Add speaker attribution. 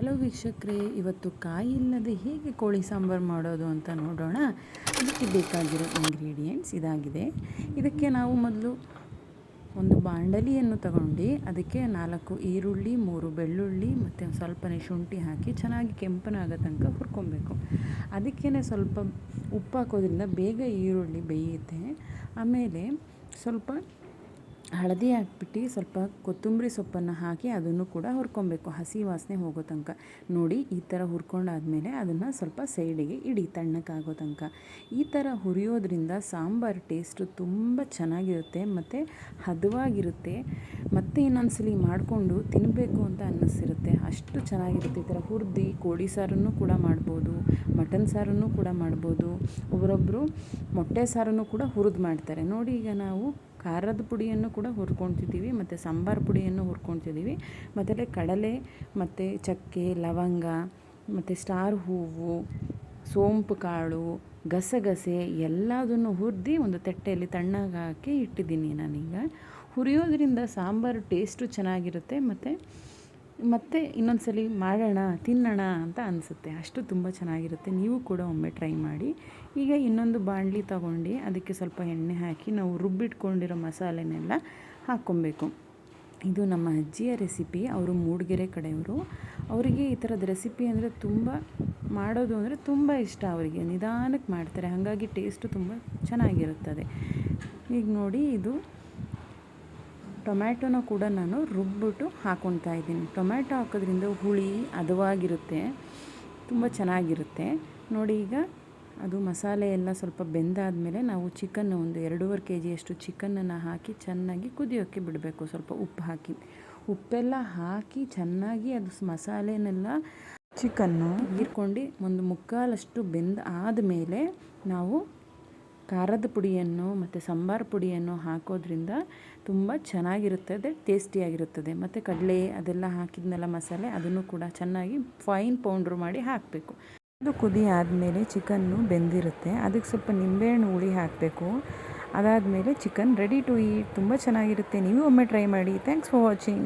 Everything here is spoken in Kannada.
Speaker 1: ಹಲೋ ವೀಕ್ಷಕರೇ, ಇವತ್ತು ಕಾಯಿ ಇಲ್ಲದೆ ಹೇಗೆ ಕೋಳಿ ಸಾಂಬಾರು ಮಾಡೋದು ಅಂತ ನೋಡೋಣ. ಅದಕ್ಕೆ ಬೇಕಾಗಿರೋ ಇಂಗ್ರೀಡಿಯೆಂಟ್ಸ್ ಇದಾಗಿದೆ. ಇದಕ್ಕೆ ನಾವು ಮೊದಲು ಒಂದು ಬಾಂಡಲಿಯನ್ನು ತಗೊಂಡು ಅದಕ್ಕೆ ನಾಲ್ಕು ಈರುಳ್ಳಿ, ಮೂರು ಬೆಳ್ಳುಳ್ಳಿ, ಮತ್ತು ಸ್ವಲ್ಪನೇ ಶುಂಠಿ ಹಾಕಿ ಚೆನ್ನಾಗಿ ಕೆಂಪನಾಗೋ ತನಕ ಹುರ್ಕೊಬೇಕು. ಅದಕ್ಕೇ ಸ್ವಲ್ಪ ಉಪ್ಪು ಹಾಕೋದ್ರಿಂದ ಬೇಗ ಈರುಳ್ಳಿ ಬೇಯುತ್ತೆ. ಆಮೇಲೆ ಸ್ವಲ್ಪ ಹಳದಿ ಹಾಕ್ಬಿಟ್ಟು ಸ್ವಲ್ಪ ಕೊತ್ತಂಬರಿ ಸೊಪ್ಪನ್ನು ಹಾಕಿ ಅದನ್ನು ಕೂಡ ಹುರ್ಕೊಬೇಕು. ಹಸಿ ವಾಸನೆ ಹೋಗೋ ತನಕ. ನೋಡಿ, ಈ ಥರ ಹುರ್ಕೊಂಡಾದಮೇಲೆ ಅದನ್ನು ಸ್ವಲ್ಪ ಸೈಡಿಗೆ ಇಡಿ ತಣ್ಣಕ್ಕಾಗೋ ತನಕ. ಈ ಥರ ಹುರಿಯೋದ್ರಿಂದ ಸಾಂಬಾರು ಟೇಸ್ಟು ತುಂಬ ಚೆನ್ನಾಗಿರುತ್ತೆ, ಮತ್ತು ಹದವಾಗಿರುತ್ತೆ, ಮತ್ತೆ ಇನ್ನೊಂದ್ಸಲಿ ಮಾಡಿಕೊಂಡು ತಿನ್ನಬೇಕು ಅಂತ ಅನ್ನಿಸಿರುತ್ತೆ. ಅಷ್ಟು ಚೆನ್ನಾಗಿರುತ್ತೆ. ಈ ಥರ ಹುರಿದು, ಕೋಳಿ ಸಾರನ್ನು ಕೂಡ ಮಾಡ್ಬೋದು, ಮಟನ್ ಸಾರನ್ನು ಕೂಡ ಮಾಡ್ಬೋದು. ಒಬ್ಬರೊಬ್ಬರು ಮೊಟ್ಟೆ ಸಾರನ್ನು ಕೂಡ ಹುರಿದು ಮಾಡ್ತಾರೆ. ನೋಡಿ, ಈಗ ನಾವು ಖಾರದ ಪುಡಿಯನ್ನು ಕೂಡ ಹುರ್ಕೊತಿದ್ದೀವಿ ಮತ್ತು ಸಾಂಬಾರು ಪುಡಿಯನ್ನು ಹುರ್ಕೊತಿದ್ದೀವಿ ಮತ್ತು ಕಡಲೆ, ಮತ್ತು ಚಕ್ಕೆ, ಲವಂಗ, ಮತ್ತು ಸ್ಟಾರ್ ಹೂವು, ಸೋಂಪು ಕಾಳು, ಗಸಗಸೆ ಎಲ್ಲದನ್ನು ಹುರಿದು ಒಂದು ತಟ್ಟೆಯಲ್ಲಿ ತಣ್ಣಗೆ ಹಾಕಿ ಇಟ್ಟಿದ್ದೀನಿ ನಾನೀಗ. ಹುರಿಯೋದ್ರಿಂದ ಸಾಂಬಾರು ಟೇಸ್ಟು ಚೆನ್ನಾಗಿರುತ್ತೆ, ಮತ್ತು ಮತ್ತೆ ಇನ್ನೊಂದು ಸಲ ಮಾಡೋಣ, ತಿನ್ನೋಣ ಅಂತ ಅನಿಸುತ್ತೆ. ಅಷ್ಟು ತುಂಬ ಚೆನ್ನಾಗಿರುತ್ತೆ. ನೀವು ಕೂಡ ಒಮ್ಮೆ ಟ್ರೈ ಮಾಡಿ. ಈಗ ಇನ್ನೊಂದು ಬಾಣಲಿ ತಗೊಂಡು ಅದಕ್ಕೆ ಸ್ವಲ್ಪ ಎಣ್ಣೆ ಹಾಕಿ ನಾವು ರುಬ್ಬಿಟ್ಕೊಂಡಿರೋ ಮಸಾಲೆನೆಲ್ಲ ಹಾಕ್ಕೊಬೇಕು. ಇದು ನಮ್ಮ ಅಜ್ಜಿಯ ರೆಸಿಪಿ. ಅವರು ಮೂಡಿಗೆರೆ ಕಡೆಯವರು. ಅವರಿಗೆ ಈ ಥರದ ರೆಸಿಪಿ ಅಂದರೆ ತುಂಬ, ಮಾಡೋದು ಅಂದರೆ ತುಂಬ ಇಷ್ಟ ಅವರಿಗೆ. ನಿಧಾನಕ್ಕೆ ಮಾಡ್ತಾರೆ. ಹಾಗಾಗಿ ಟೇಸ್ಟು ತುಂಬ ಚೆನ್ನಾಗಿರುತ್ತದೆ. ಈಗ ನೋಡಿ ಇದು ಟೊಮ್ಯಾಟೊನ ಕೂಡ ನಾನು ರುಬ್ಬಿಟ್ಟು ಹಾಕೊತಾ ಇದ್ದೀನಿ. ಟೊಮ್ಯಾಟೊ ಹಾಕೋದ್ರಿಂದ ಹುಳಿ ಹದವಾಗಿರುತ್ತೆ. ತುಂಬ ಚೆನ್ನಾಗಿರುತ್ತೆ. ನೋಡಿ ಈಗ ಅದು ಮಸಾಲೆ ಎಲ್ಲ ಸ್ವಲ್ಪ ಬೆಂದಾದಮೇಲೆ ನಾವು ಚಿಕನ್ ಒಂದು ಎರಡೂವರೆ ಕೆ ಜಿಯಷ್ಟು ಚಿಕನನ್ನು ಹಾಕಿ ಚೆನ್ನಾಗಿ ಕುದಿಯೋಕ್ಕೆ ಬಿಡಬೇಕು. ಸ್ವಲ್ಪ ಉಪ್ಪು ಹಾಕಿ. ಉಪ್ಪೆಲ್ಲ ಹಾಕಿ ಚೆನ್ನಾಗಿ ಅದು ಮಸಾಲೆನೆಲ್ಲ ಚಿಕನ್ನು ಹೀರ್ಕೊಂಡು ಒಂದು ಮುಕ್ಕಾಲಷ್ಟು ಬೆಂದ ಆದಮೇಲೆ ನಾವು ಖಾರದ ಪುಡಿಯನ್ನು ಮತ್ತು ಸಾಂಬಾರು ಪುಡಿಯನ್ನು ಹಾಕೋದ್ರಿಂದ ತುಂಬ ಚೆನ್ನಾಗಿರುತ್ತದೆ ಟೇಸ್ಟಿಯಾಗಿರುತ್ತದೆ. ಮತ್ತು ಕಡಲೆ ಅದೆಲ್ಲ ಹಾಕಿದ್ನೆಲ್ಲ ಮಸಾಲೆ, ಅದನ್ನು ಕೂಡ ಚೆನ್ನಾಗಿ ಫೈನ್ ಪೌಂಡ್ರ್ ಮಾಡಿ ಹಾಕಬೇಕು. ಅದು ಕುದಿ ಆದಮೇಲೆ ಚಿಕನ್ನು ಬೆಂದಿರುತ್ತೆ. ಅದಕ್ಕೆ ಸ್ವಲ್ಪ ನಿಂಬೆಹಣ್ಣು ಹುಳಿ ಹಾಕಬೇಕು. ಅದಾದಮೇಲೆ ಚಿಕನ್ ರೆಡಿ ಟು ಈಟ್ ತುಂಬ ಚೆನ್ನಾಗಿರುತ್ತೆ. ನೀವು ಒಮ್ಮೆ ಟ್ರೈ ಮಾಡಿ. Thanks for watching